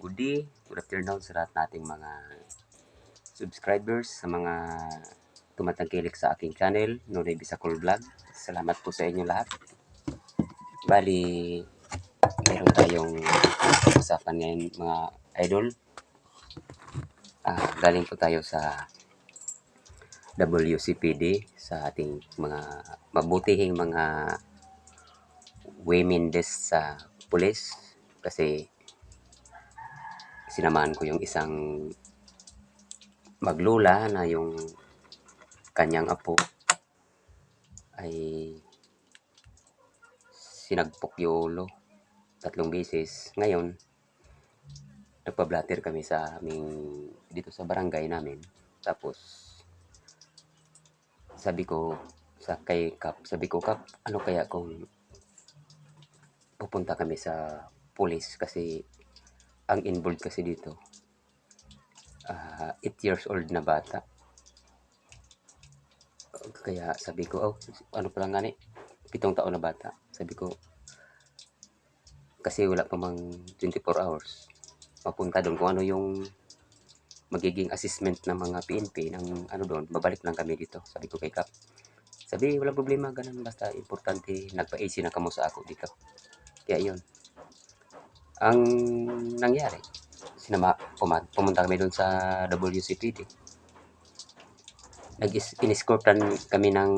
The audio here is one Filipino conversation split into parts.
Day, good afternoon sa lahat nating mga subscribers, sa mga tumatangkilik sa aking channel, Nonoy Bisacol Vlog. Salamat po sa inyo lahat. Bali, meron tayong usapan ngayon mga idol. Ah, galing po tayo sa WCPD sa ating mga mabutihing mga women desk sa pulis kasi sinamahan ko yung isang maglula na yung kanyang apo ay sinagpok ulo tatlong beses. Ngayon, nagpa-blatter kami sa aming dito sa barangay namin. Tapos sabi ko sa kay Kap, sabi ko Kap, ano kaya kung pupunta kami sa police kasi ang involved kasi dito 8 years old na bata. Kaya sabi ko, oh, ano pa lang gani, pitong taon na bata. Sabi ko, kasi wala pa mang 24 hours. Mapunta doon kung ano yung magiging assessment ng mga PNP ng ano doon, babalik lang kami dito. Sabi ko kay Kap. Sabi, wala problema, ganun. Basta importante, nagpa-AC na kamo sa ako dito. Kaya yun. Ang nangyari, sinama, puma- pumunta kami doon sa WCPD. Nag-iniscortan kami ng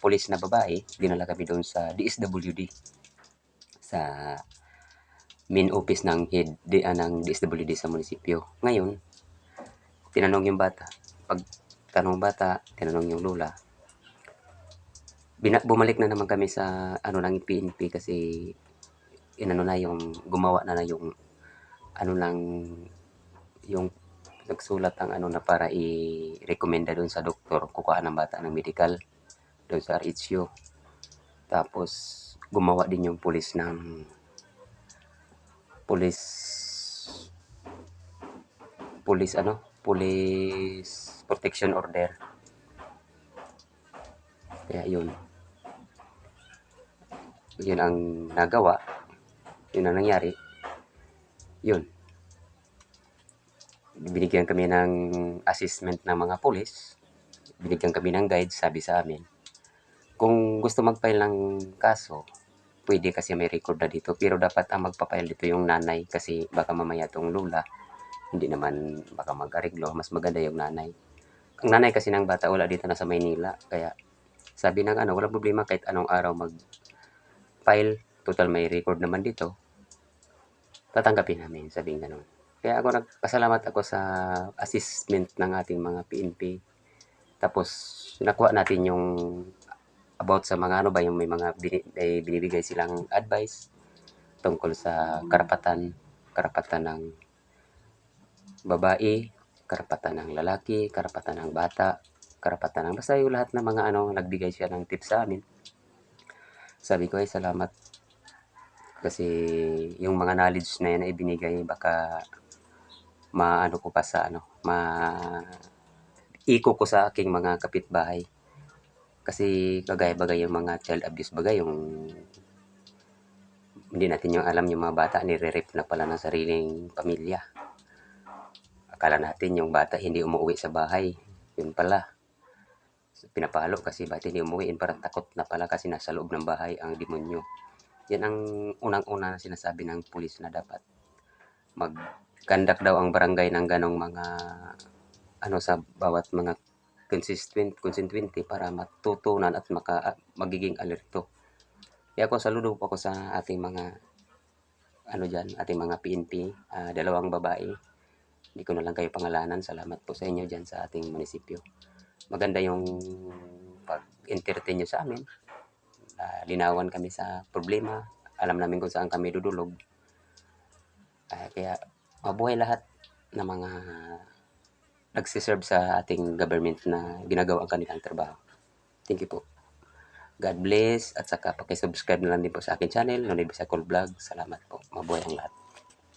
polis na babae. Dinala kami doon sa DSWD. Sa main office ng head di, ah, ng DSWD sa munisipyo. Ngayon, tinanong yung bata. Pag tanong bata, tinanong yung lula. Bina, bumalik na naman kami sa ano ng PNP kasi inano na yung gumawa na na yung ano lang yung nagsulat ang ano na para i-recommenda doon sa doktor kukuha ng bata ng medical doon sa RHU. Tapos gumawa din yung pulis ng pulis pulis ano police protection order. Kaya yun. Yun ang nagawa yun ang nangyari. Yun. Binigyan kami ng assessment ng mga pulis. Binigyan kami ng guide sabi sa amin. Kung gusto mag-file ng kaso pwede kasi may record na dito. Pero dapat ang magpapile dito yung nanay kasi baka mamaya tong lula hindi naman baka mag-ariglo mas maganda yung nanay. Ang nanay kasi ng bata wala dito na sa Maynila. Kaya sabi ng ano walang problema kahit anong araw mag file total may record naman dito. Tatanggapin namin sabi ganun. Kaya ako nagpasalamat ako sa assessment ng ating mga PNP tapos nakuha natin yung about sa mga ano ba yung may mga bini, may binibigay silang advice tungkol sa karapatan karapatan ng babae, karapatan ng lalaki, karapatan ng bata, karapatan ng basta yung lahat ng mga ano nagbigay siya ng tips sa amin. Sabi ko ay salamat kasi yung mga knowledge na yan na ibinigay baka maano ko pa sa ano, ma iko ko sa aking mga kapitbahay. Kasi kagaya bagay yung mga child abuse bagay yung hindi natin yung alam yung mga bata nire-rape na pala ng sariling pamilya. Akala natin yung bata hindi umuwi sa bahay. Yun pala. Pinapalo kasi ba't hindi umuwi? Parang takot na pala kasi nasa loob ng bahay ang demonyo. Yan ang unang-una na sinasabi ng pulis na dapat mag-conduct daw ang barangay ng ganong mga ano sa bawat mga consistent constituency para matutunan at maka, magiging alerto. Kaya ako saludo po ako sa ating mga ano diyan, ating mga PNP, ah, dalawang babae. Hindi ko na lang kayo pangalanan. Salamat po sa inyo diyan sa ating munisipyo. Maganda yung pag-entertain nyo sa amin. Ah, linawan kami sa problema. Alam namin kung saan kami dudulog. Ah, kaya mabuhay lahat ng mga nagsiserve sa ating government na ginagawa ang kanilang trabaho. Thank you po. God bless at saka pakisubscribe na lang din po sa akin channel, Nonoy Bisacol Vlog. Salamat po. Mabuhay ang lahat.